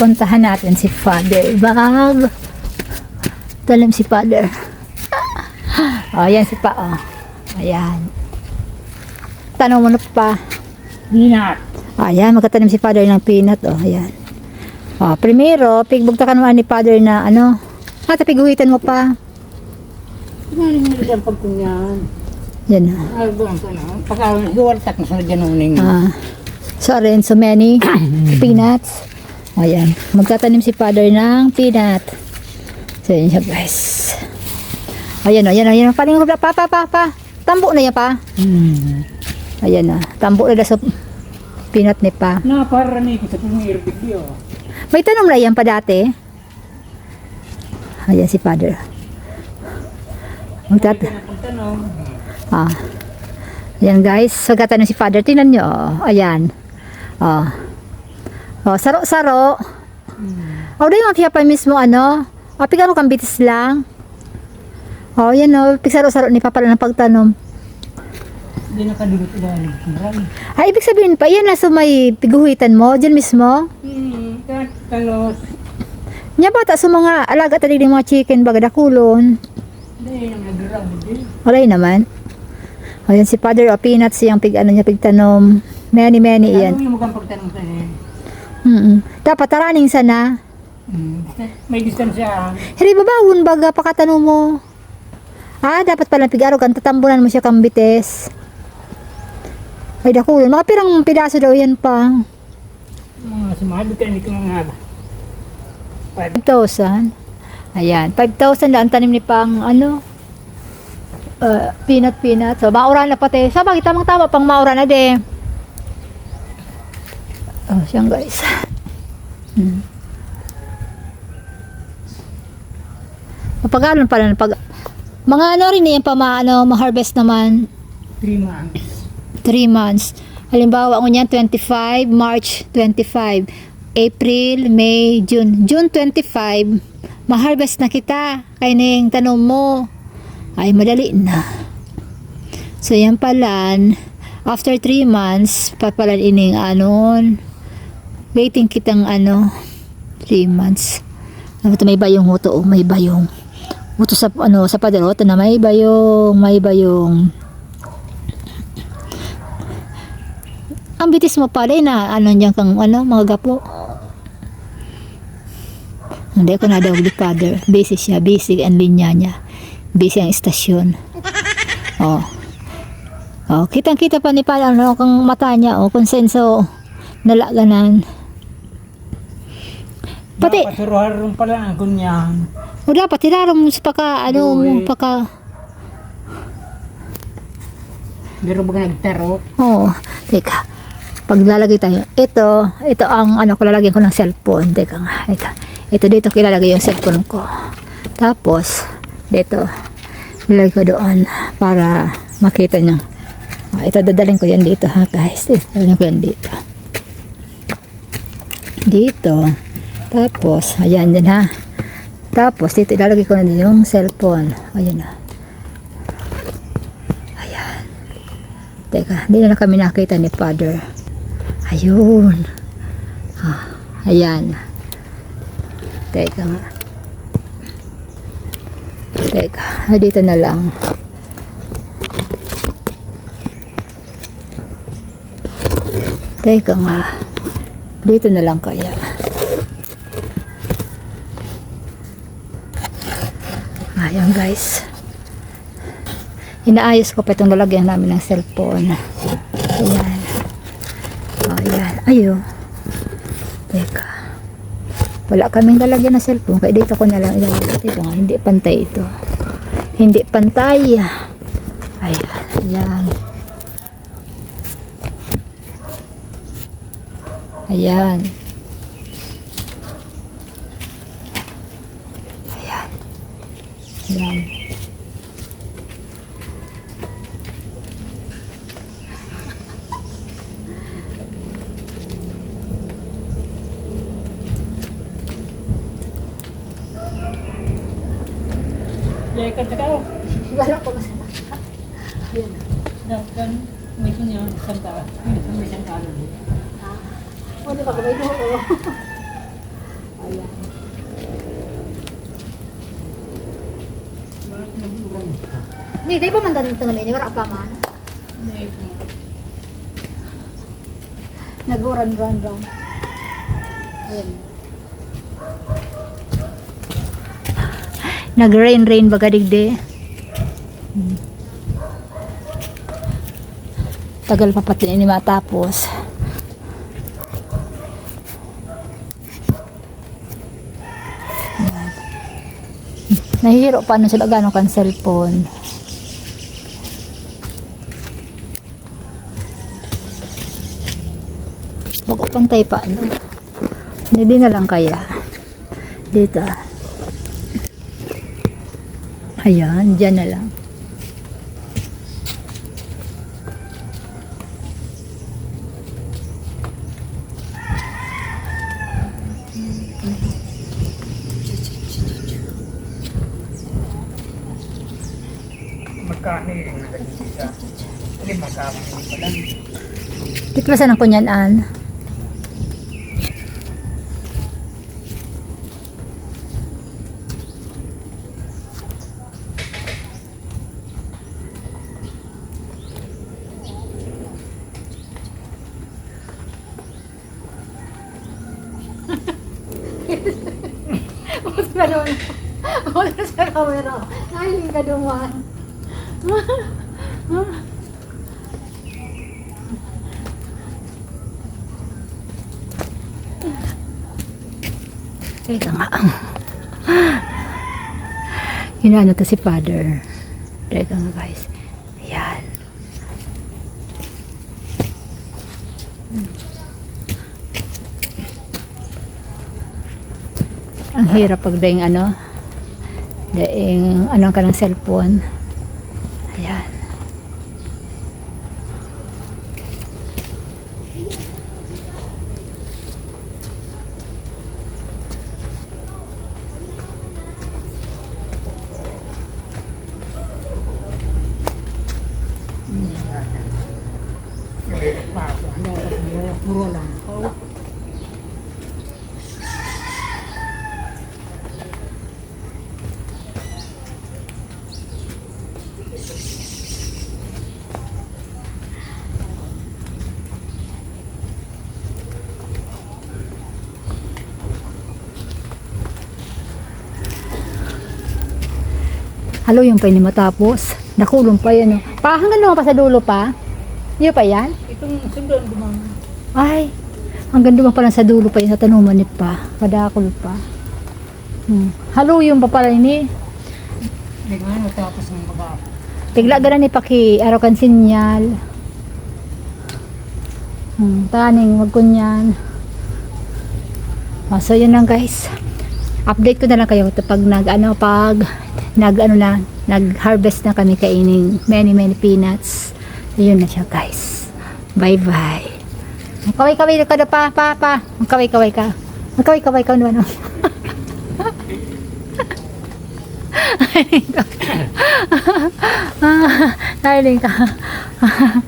Puntahan natin si Father Bag. Talim si Father. Oh, ayan si Pa. Oh. Ayan. Tanong mo na pa. Peanut. Ayan, magkatanim si Father ng peanut. Oh, ayan. Oh, primero, pigbugtakan mo ni Father na ano. Ah, tapiguhitan mo pa. Ano yung nilagyan pag kunyan? Yan na. Pagka hiwaltak na sa ganuning. Ah, sorry, so many peanuts. Ayan. Magtatanim si Father ng peanut. So, yun siya, guys. Ayan, ayan, ayan. Paling, pa, pa, pa, pa. Tambo na yan, pa. Hmm. Ayan na. Tambo na sa peanut ni pa. Na, para ni ko sa pumirbig yun. May tanong na yan pa dati. Ayan si Father. Magtat ah. Ayan guys, sagatan si Father. Tingnan nyo. Oh. Ayan. Oh. Oh, saro-saro. Oh, dahil mga pa mismo ano. Oh, pigano kang bitis lang. Oh, yan oh. Pigsaro-saro ni Papa ng pagtanom. Hindi nakaligot ilalim. Marami. Ay, ibig sabihin pa, yan nasa may piguhitan mo, dyan mismo. Hmm. Talos. Nya bata sa mga alaga tadi ng mga chicken baga dakulon. Walay naman. Ayan si Father o peanuts yung pig ano niya pigtanom. Many many Ano yan. yung mukhang pagtanong sa eh. Mm Dapat taraning sana. Hmm. May distansya. Hiri babawon baga pakatanong mo. Ah, dapat pala pigaro kan tatambunan mo siya kang bites. Ay dakulon, mga pirang pidaso daw yan pang Mga sumabi ka, hindi ko nga nga. 5,000. Ayan, 5,000 na ang tanim ni pang ano uh, peanut peanut. So, maura na pati. Sa bagay, tamang tama pang maura na de. Oh, siyang guys. Hmm. Mapagalon pala pag mga ano rin yan pa ma, ano, ma-harvest naman 3 months. 3 months. Halimbawa, ako niyan 25, March 25, April, May, June. June 25, ma-harvest na kita. Kaya ning tanong mo, ay madali na. So, yan pala, after 3 months, papalan ining anon, waiting kitang ano, 3 months. Ano ito, may bayong huto, oh, may bayong. Huto sa, ano, sa padarota na may bayong, may bayong. Ang bitis mo pala eh, na ano niyan kang ano, mga gapo. Hindi ko na daw di father. Busy siya, busy ang linya niya. Busy ang istasyon. Oh. Oh, kitang-kita pa ni pala ano kang mata niya oh, konsenso nalaganan. Pati, Napasuruharong pala ang kunyan. o dapat tinaro mo sa paka, ano mo, Uy. paka, Pero baga nagtarok. oh, teka. Paglalagay tayo, ito, ito ang ano ko lalagyan ko ng cellphone. Teka nga, ito. Ito dito ko ilalagay yung cellphone ko. Tapos, dito, ilalagay ko doon para makita niyo. Ah, ito, dadalhin ko yan dito ha guys. Ito, dadalhin ko yan dito. Dito. Tapos, ayan din ha. Tapos, dito ilalagay ko na din yung cellphone. Ayan na. Ayan. Teka, hindi na kami nakita ni Father. Ayun. Ah, ayan. Teka nga. Teka, ah, dito na lang. Teka nga. Dito na lang kaya. Ayan guys. Inaayos ko pa itong lalagyan namin ng cellphone. Ayan. Oh, ayan. Ayo. Teka. Wala kaming lalagyan ng cellphone. Kaya dito ko na lang ilalagay. Nga, hindi pantay ito. Hindi pantay. Ayan. Ayan. Ayan. Ayan. Lekat na kao. Wala ko kasi. Dapat may kunyan. Santa. May santa. Ano ba kamay doon? Hindi, di ba man ganun ito ngayon? Wala pa man. Nag-run, run, run. Nag-rain, rain baga digde. Hmm. Tagal pa pati ini matapos. Nahihiro pa ano sila gano'n kan cellphone. Bako pantay pa ano. Hindi na lang kaya. Dito. Ayan, dyan na lang. Magkano yung nag-isa? Hindi magkano pa lang. Tiklasan ang kunyan, An. Huwag ka doon. Huwag ka sa camera. Nahiling ka duman. Teka nga. Inaano to si father. Teka nga guys. Ayan. Ang hirap pag daing ano. Daing ano ka ng cellphone. Puro- lang. Oh. Halo yung pa ini matapos. Nakulong pa yan. Oh. Pa, hanggang naman pa sa dulo pa. Yun pa yan? Itong sundan dumang. Ay, hanggang duman pa lang sa dulo pa yun. Sa tanuman ni pa. Padakol pa. Hmm. Halo yung pa pala ini. Hindi nga natapos ng mga Tigla gana ni Paki. Araw kan sinyal. Hmm, taning, wag ko niyan. Oh, so yun lang guys. Update ko na lang kayo pag nag ano pag nag ano na nag harvest na kami kaining many many peanuts. So, yun na siya guys. Bye bye. Kaway kaway ka na pa pa pa. Kaway kaway ka. Kaway kaway ka naman. Ah, darling ka.